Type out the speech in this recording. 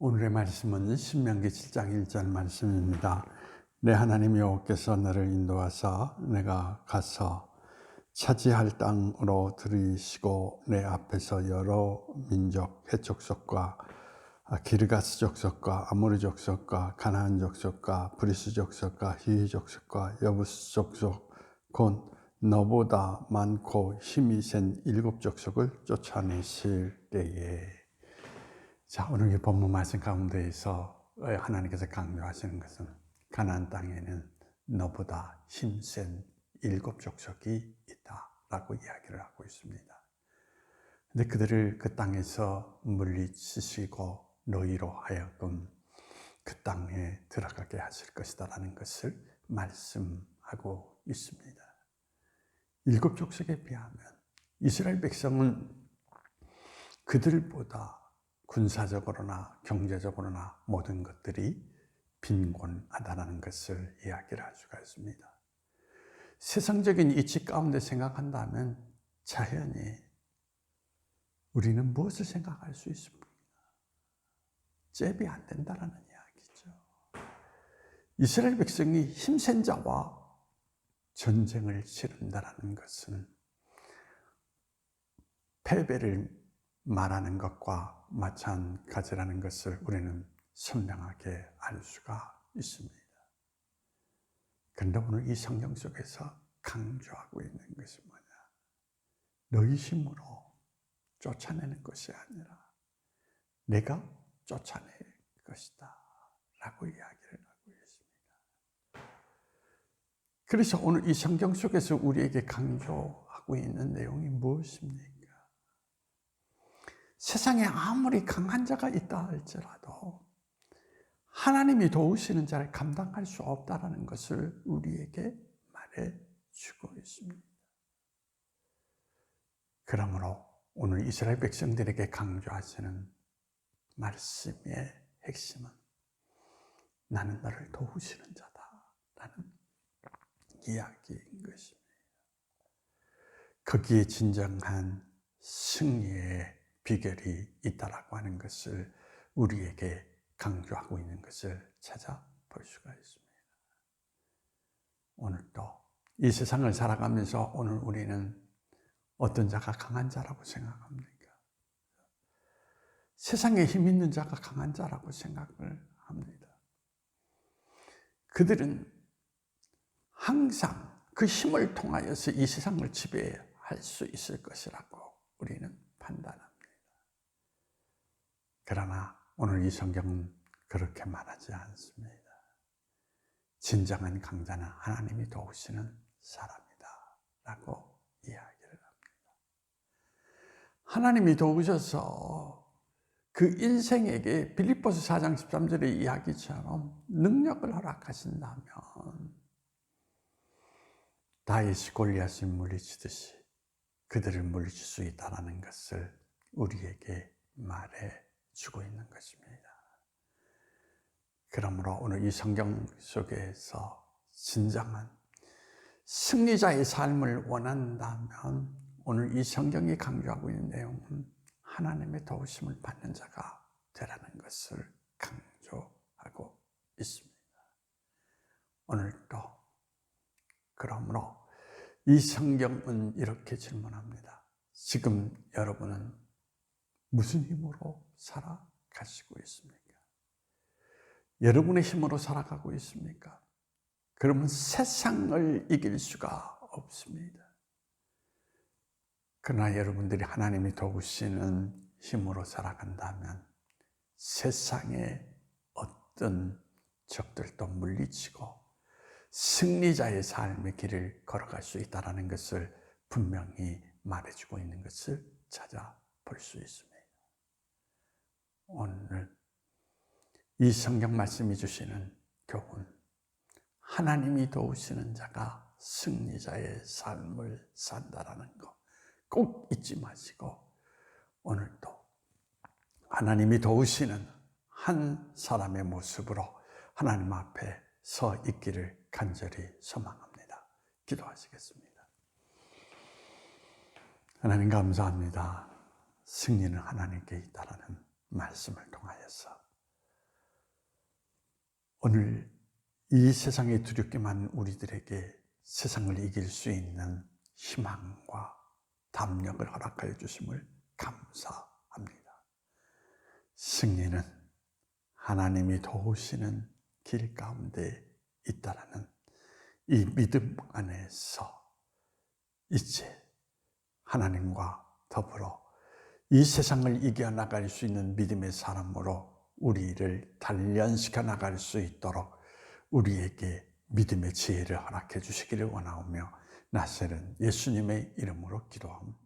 오늘의 말씀은 신명기 7장 1절 말씀입니다. 내 하나님 여호께서 너를 인도하사 내가 가서 차지할 땅으로 들이시고 내 앞에서 여러 민족 해족속과 기르가스 족속과 아모리 족속과 가나안 족속과 브리스 족속과 히위 족속과 여부스 족속 곧 너보다 많고 힘이 센 일곱 족속을 쫓아내실 때에 자 오늘 이 본문 말씀 가운데에서 하나님께서 강조하시는 것은 가나안 땅에는 너보다 힘센 일곱 족속이 있다라고 이야기를 하고 있습니다. 근데 그들을 그 땅에서 물리치시고 너희로 하여금 그 땅에 들어가게 하실 것이다라는 것을 말씀하고 있습니다. 일곱 족속에 비하면 이스라엘 백성은 그들보다 군사적으로나 경제적으로나 모든 것들이 빈곤하다는 것을 이야기를 할 수가 있습니다. 세상적인 이치 가운데 생각한다면 자연히 우리는 무엇을 생각할 수 있습니까? 잽이 안 된다라는 이야기죠. 이스라엘 백성이 힘센 자와 전쟁을 치른다라는 것은 패배를 말하는 것과 마찬가지라는 것을 우리는 선명하게 알 수가 있습니다. 그런데 오늘 이 성경 속에서 강조하고 있는 것이 뭐냐? 너희 힘으로 쫓아내는 것이 아니라 내가 쫓아낼 것이다. 라고 이야기를 하고 있습니다. 그래서 오늘 이 성경 속에서 우리에게 강조하고 있는 내용이 무엇입니까? 세상에 아무리 강한 자가 있다 할지라도 하나님이 도우시는 자를 감당할 수 없다라는 것을 우리에게 말해 주고 있습니다. 그러므로 오늘 이스라엘 백성들에게 강조하시는 말씀의 핵심은 나는 너를 도우시는 자다라는 이야기인 것입니다. 거기에 진정한 승리의 비결이 있다라고 하는 것을 우리에게 강조하고 있는 것을 찾아볼 수가 있습니다. 오늘도 이 세상을 살아가면서 오늘 우리는 어떤 자가 강한 자라고 생각합니까? 세상에 힘 있는 자가 강한 자라고 생각을 합니다. 그들은 항상 그 힘을 통하여서 이 세상을 지배할 수 있을 것이라고 우리는 판단합니다. 그러나 오늘 이 성경은 그렇게 말하지 않습니다. 진정한 강자는 하나님이 도우시는 사람이다. 라고 이야기를 합니다. 하나님이 도우셔서 그 인생에게 빌립보스 4장 13절의 이야기처럼 능력을 허락하신다면 다윗이 골리앗을 물리치듯이 그들을 물리칠 수 있다는 것을 우리에게 말해 주고 있는 것입니다. 그러므로 오늘 이 성경 속에서 진정한 승리자의 삶을 원한다면 오늘 이 성경이 강조하고 있는 내용은 하나님의 도우심을 받는 자가 되라는 것을 강조하고 있습니다. 오늘도 그러므로 이 성경은 이렇게 질문합니다. 지금 여러분은 무슨 힘으로 살아가시고 있습니까? 여러분의 힘으로 살아가고 있습니까? 그러면 세상을 이길 수가 없습니다. 그러나 여러분들이 하나님이 도우시는 힘으로 살아간다면 세상의 어떤 적들도 물리치고 승리자의 삶의 길을 걸어갈 수 있다는 것을 분명히 말해주고 있는 것을 찾아볼 수 있습니다. 오늘 이 성경 말씀이 주시는 교훈, 하나님이 도우시는 자가 승리자의 삶을 산다라는 것. 꼭 잊지 마시고 오늘도 하나님이 도우시는 한 사람의 모습으로 하나님 앞에 서 있기를 간절히 소망합니다. 기도하시겠습니다. 하나님 감사합니다. 승리는 하나님께 있다라는 말씀을 통하여서 오늘 이 세상에 두렵게만 우리들에게 세상을 이길 수 있는 희망과 담력을 허락하여 주심을 감사합니다. 승리는 하나님이 도우시는 길 가운데 있다라는 이 믿음 안에서 이제 하나님과 더불어 이 세상을 이겨나갈 수 있는 믿음의 사람으로 우리를 단련시켜 나갈 수 있도록 우리에게 믿음의 지혜를 허락해 주시기를 원하오며 나세는 예수님의 이름으로 기도합니다.